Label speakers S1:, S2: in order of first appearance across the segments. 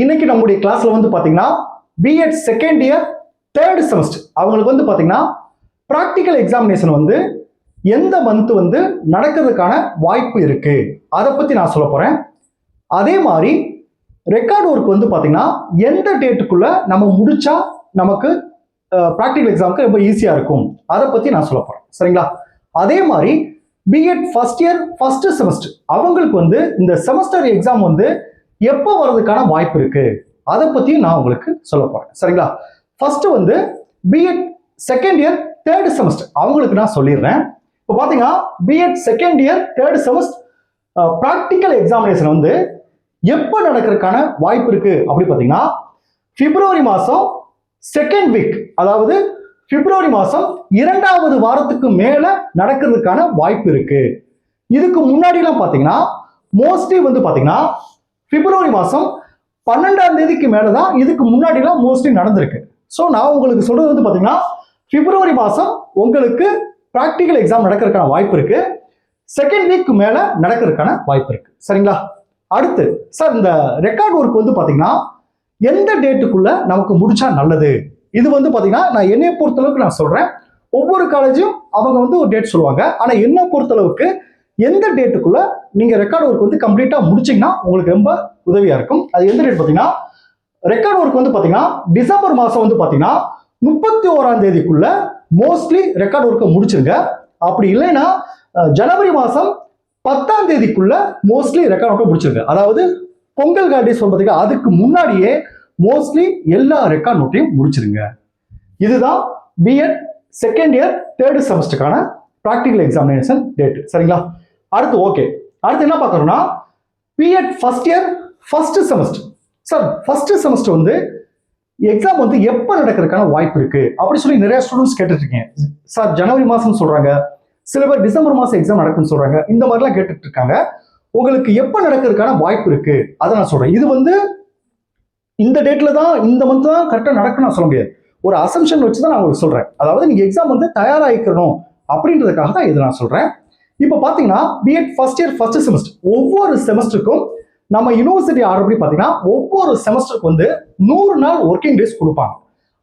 S1: இன்னைக்கு நம்முடைய கிளாஸ்ல வந்து பாத்தீங்கன்னா B Ed second year third semester அவங்களுக்கு வந்து பாத்தீங்கன்னா ப்ராக்டிக்கல் எக்ஸாமினேஷன் வந்து எந்த மந்த் வந்து நடக்கிறதுக்கான வாய்ப்பு இருக்கு? அதை பத்தி நான் சொல்ல போறேன். அதே மாதிரி ரெக்கார்ட் ஒர்க் வந்து பாத்தீங்கன்னா எந்த டேட்டுக்குள்ள நம்ம முடிச்சா நமக்கு ப்ராக்டிக்கல் எக்ஸாமுக்கு ரொம்ப ஈஸியா இருக்கும்? அதை பத்தி நான் சொல்ல போறேன். சரிங்களா? அதே மாதிரி B Ed first year first semester அவங்களுக்கு வந்து இந்த செமஸ்டர் எக்ஸாம் வந்து எப்போ வர்றதுக்கான வாய்ப்பு இருக்கு? அதை பத்தியும் நான் உங்களுக்கு சொல்ல போறேன். சரிங்களா? ஃபர்ஸ்ட் வந்து B Ed second year third semester அவங்களுக்கு நான் சொல்லிடுறேன். இப்போ பார்த்தீங்கன்னா B Ed second year third semester practical examination வந்து எப்போ நடக்கிறதுக்கான வாய்ப்பு இருக்கு? அப்படி பார்த்தீங்கன்னா பிப்ரவரி மாதம் செகண்ட் வீக் அதாவது பிப்ரவரி மாதம் இரண்டாவது வாரத்துக்கு மேலே நடக்கிறதுக்கான வாய்ப்பு இருக்கு. இதுக்கு முன்னாடிலாம் பார்த்தீங்கன்னா மோஸ்ட்லி வந்து பார்த்தீங்கன்னா பிப்ரவரி மாதம் பன்னெண்டாம் தேதிக்கு மேலே தான் இதுக்கு முன்னாடிலாம் மோஸ்ட்லி நடந்திருக்கு. ஸோ நான் உங்களுக்கு சொல்கிறது வந்து பார்த்தீங்கன்னா பிப்ரவரி மாதம் உங்களுக்கு ப்ராக்டிக்கல் எக்ஸாம் நடக்கிறதுக்கான வாய்ப்பு இருக்கு. செகண்ட் வீக் மேலே நடக்கிறதுக்கான வாய்ப்பு இருக்கு. சரிங்களா? அடுத்து சார் இந்த ரெக்கார்ட் ஒர்க் வந்து பார்த்தீங்கன்னா எந்த டேட்டுக்குள்ள நமக்கு முடிச்சா நல்லது? இது வந்து பார்த்தீங்கன்னா நான் என்னைய பொறுத்தளவுக்கு நான் சொல்கிறேன் ஒவ்வொரு காலேஜும் அவங்க வந்து ஒரு டேட் சொல்லுவாங்க. ஆனால் என்னை பொறுத்தளவுக்கு எந்த டேட்டுக்குள்ள நீங்கள் ரெக்கார்ட் ஒர்க் வந்து கம்ப்ளீட்டாக முடிச்சீங்கன்னா உங்களுக்கு ரொம்ப உதவியாக இருக்கும். அது எந்த டேட் பார்த்தீங்கன்னா ரெக்கார்ட் ஒர்க் வந்து பார்த்தீங்கன்னா டிசம்பர் மாதம் வந்து பார்த்தீங்கன்னா முப்பத்தி ஓராம் தேதிக்குள்ள மோஸ்ட்லி ரெக்கார்ட் ஒர்க்கை முடிச்சிருங்க. அப்படி இல்லைன்னா ஜனவரி மாதம் பத்தாம் தேதிக்குள்ள மோஸ்ட்லி ரெக்கார்ட் ஒர்க்கை முடிச்சிருங்க. அதாவது பொங்கல் கார்டே பார்த்தீங்கன்னா அதுக்கு முன்னாடியே மோஸ்ட்லி எல்லா ரெக்கார்ட் நோட்டையும் முடிச்சிருங்க. இதுதான் B Ed second year third செமஸ்டருக்கான practical examination date சரிங்களா? அடுத்து ஓகே அடுத்து என்ன பார்க்கறோம்னா B Ed first year first semester sir first semester வந்து எக்ஸாம் வந்து எப்போ நடக்கிறதுக்கான வாய்ப்பு இருக்கு? அப்படி சொல்லி நிறைய ஸ்டூடெண்ட்ஸ் கேட்டுட்டு இருக்கீங்க சார் ஜனவரி மாதம் சொல்றாங்க. சில பேர் டிசம்பர் மாதம் எக்ஸாம் நடக்கும்னு சொல்றாங்க. இந்த மாதிரிலாம் கேட்டுட்டு இருக்காங்க உங்களுக்கு எப்போ நடக்கிறதுக்கான வாய்ப்பு இருக்கு? அதை நான் சொல்றேன். இது வந்து இந்த டேட்ல தான் இந்த மந்த் தான் கரெக்டாக நடக்குன்னு நான் சொல்ல முடியாது. ஒரு அசம்ஷன் வச்சு தான் நான் உங்களுக்கு சொல்றேன். அதாவது நீங்க எக்ஸாம் வந்து தயாராகிக்கணும் அப்படின்றதுக்காக தான் இது நான் சொல்றேன். இப்போ பார்த்தீங்கன்னா B Ed first year first semester ஒவ்வொரு செமஸ்டருக்கும் நம்ம யூனிவர்சிட்டி ஆர்டர்படி பார்த்தீங்கன்னா ஒவ்வொரு செமஸ்டருக்கு வந்து நூறு நாள் ஒர்க்கிங் டேஸ் கொடுப்பாங்க.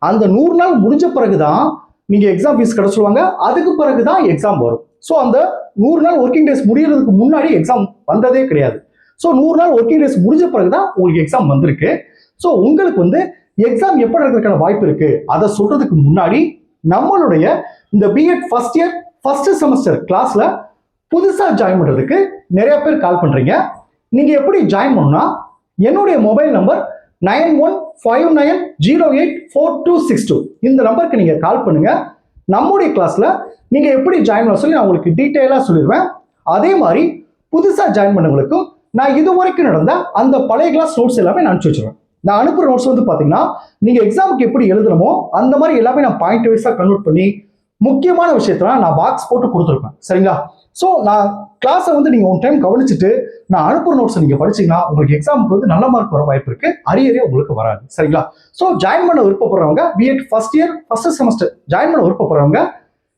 S1: அந்த நூறு நாள் முடிஞ்ச பிறகு தான் நீங்கள் எக்ஸாம் ஃபீஸ் கிடச்சிடுவாங்க அதுக்கு பிறகு தான் எக்ஸாம் வரும். ஸோ அந்த நூறு நாள் ஒர்க்கிங் டேஸ் முடியறதுக்கு முன்னாடி எக்ஸாம் வந்ததே கிடையாது. ஸோ நூறு நாள் ஒர்க்கிங் டேஸ் முடிஞ்ச பிறகு தான் உங்களுக்கு எக்ஸாம் வந்திருக்கு. ஸோ உங்களுக்கு வந்து எக்ஸாம் எப்போ நடக்கிறதுக்கான வாய்ப்பு இருக்குது அதை சொல்கிறதுக்கு முன்னாடி நம்மளுடைய இந்த B Ed first year first semester கிளாஸில் புதுசாக ஜாயின் பண்ணுறதுக்கு நிறைய பேர் கால் பண்ணுறீங்க நீங்கள் எப்படி ஜாயின் பண்ணணும்னா என்னுடைய mobile number nine one five nine zero eight four two six two இந்த நம்பருக்கு நீங்கள் கால் பண்ணுங்கள் நம்முடைய கிளாஸில் நீங்கள் எப்படி ஜாயின் பண்ண சொல்லி நான் உங்களுக்கு டீட்டெயிலாக சொல்லிடுவேன். அதே மாதிரி புதுசாக ஜாயின் பண்ணவங்களுக்கும் நான் இது வரைக்கும் நடந்த அந்த பழைய கிளாஸ் நோட்ஸ் எல்லாமே நான் அனுப்பிச்சு வச்சுருவேன். நான் அனுப்புகிற நோட்ஸ் வந்து பார்த்தீங்கன்னா நீங்கள் எக்ஸாமுக்கு எப்படி எழுதணுமோ அந்த மாதிரி எல்லாமே நான் பாயிண்ட் வைஸாக கன்வெர்ட் பண்ணி முக்கியமான விஷயத்தெல்லாம் நான் பாக்ஸ் போட்டு கொடுத்துருப்பேன். சரிங்களா? ஸோ நான் கிளாஸை வந்து நீங்கள் ஒன் டைம் கவனிச்சுட்டு நான் அனுப்புகிற நோட்ஸை நீங்கள் படிச்சீங்கன்னா உங்களுக்கு எக்ஸாமுக்கு வந்து நல்ல மார்க் வர வாய்ப்பு இருக்குது அரியரே உங்களுக்கு வராது. சரிங்களா? ஸோ ஜாயின் பண்ண விருப்பப்படுறவங்க B Ed first year first semester join பண்ண விருப்பப்படுறவங்க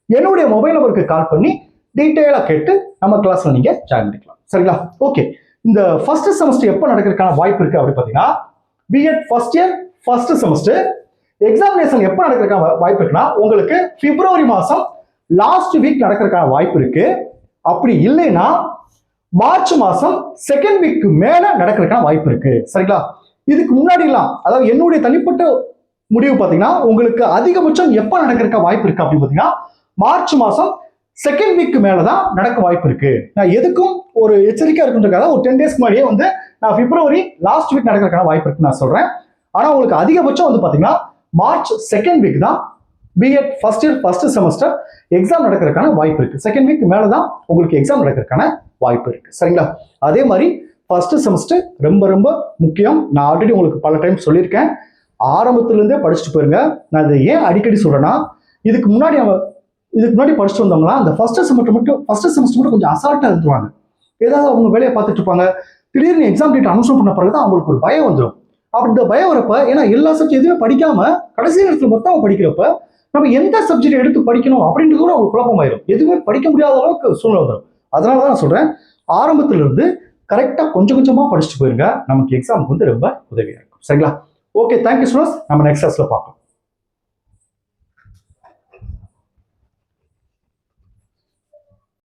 S1: என்னுடைய மொபைல் நம்பருக்கு கால் பண்ணி டீட்டெயிலாக கேட்டு நம்ம கிளாஸில் நீங்கள் ஜாயின் பண்ணிக்கலாம். சரிங்களா? ஓகே இந்த ஃபர்ஸ்ட் செமஸ்டர் எப்போ நடக்கிறதுக்கான வாய்ப்பு இருக்குது அப்படின்னு பார்த்தீங்கன்னா B Ed first year first semester examination எப்போ நடக்கிறதுக்கான வாய்ப்பு இருக்குன்னா உங்களுக்கு பிப்ரவரி மாதம் லாஸ்ட் வீக் நடக்கிறதுக்கான வாய்ப்பு இருக்குது அப்படி இல்லைன்னா மார்ச் மாதம் செகண்ட் வீக்கு மேல நடக்கிறதுக்கான வாய்ப்பு இருக்கு. சரிங்களா? இதுக்கு முன்னாடிலாம் அதாவது என்னுடைய தனிப்பட்ட முடிவு பார்த்தீங்கன்னா உங்களுக்கு அதிகபட்சம் எப்போ நடக்கிறதுக்க வாய்ப்பு இருக்கு அப்படின்னு பார்த்தீங்கன்னா மார்ச் மாதம் செகண்ட் வீக் மேலே தான் நடக்க வாய்ப்பு இருக்கு. நான் எதுக்கும் ஒரு எச்சரிக்கையாக இருக்குன்றதுக்காக ஒரு டென் டேஸ்க்கு முன்னாடியே வந்து நான் பிப்ரவரி லாஸ்ட் வீக் நடக்கிறதுக்கான வாய்ப்பு இருக்குன்னு நான் சொல்றேன். ஆனா உங்களுக்கு அதிகபட்சம் வந்து பாத்தீங்கன்னா மார்ச் செகண்ட் வீக் தான் B Ed first year first semester exam நடக்கிறதுக்கான வாய்ப்பு இருக்குது செகண்ட் வீக் மேலே தான் உங்களுக்கு எக்ஸாம் நடக்கிறதுக்கான வாய்ப்பு இருக்குது சரிங்களா? அதே மாதிரி ஃபர்ஸ்ட் செமஸ்டர் ரொம்ப ரொம்ப முக்கியம். நான் ஆல்ரெடி உங்களுக்கு பல டைம் சொல்லியிருக்கேன். ஆரம்பத்துலேருந்தே படிச்சுட்டு போயிருங்க. நான் இதை ஏன் அடிக்கடி சொல்கிறேன்னா இதுக்கு முன்னாடி அவன் இதுக்கு முன்னாடி படிச்சுட்டு வந்தோம்னா அந்த ஃபர்ஸ்ட் செமஸ்டர் மட்டும் ஃபர்ஸ்ட் செமஸ்டர் மட்டும் கொஞ்சம் அசால்ட்டாக இருந்துருவாங்க. ஏதாவது அவங்க வேலையை பார்த்துட்டு இருப்பாங்க. திடீர்னு எக்ஸாம் டேட் அனௌன்ஸ் பண்ண பிறகு தான் அவங்களுக்கு ஒரு பயம் வந்துடும் அப்படி இந்த பயம் வரப்ப ஏன்னா எல்லா சப்ஜெக்ட் எதுவுமே படிக்காம கடைசி நேரத்தில் மொத்தம் படிக்கிறப்ப நம்ம எந்த சப்ஜெக்ட் எடுத்து படிக்கணும் அப்படின்றது கூட ஒரு குழப்பமாயிரும். எதுவுமே படிக்க முடியாத அளவுக்கு சூழ்நிலை வந்துடும் அதனால தான் நான் சொல்கிறேன் ஆரம்பத்திலிருந்து கரெக்டாக கொஞ்சம் கொஞ்சமாக படிச்சுட்டு போயிருங்க. நமக்கு எக்ஸாமுக்கு வந்து ரொம்ப உதவியாக இருக்கும். சரிங்களா? ஓகே தேங்க்யூ ஸ்டூடெண்ட்ஸ் நம்ம நெக்ஸ்ட் கிளாஸில் பார்க்கலாம்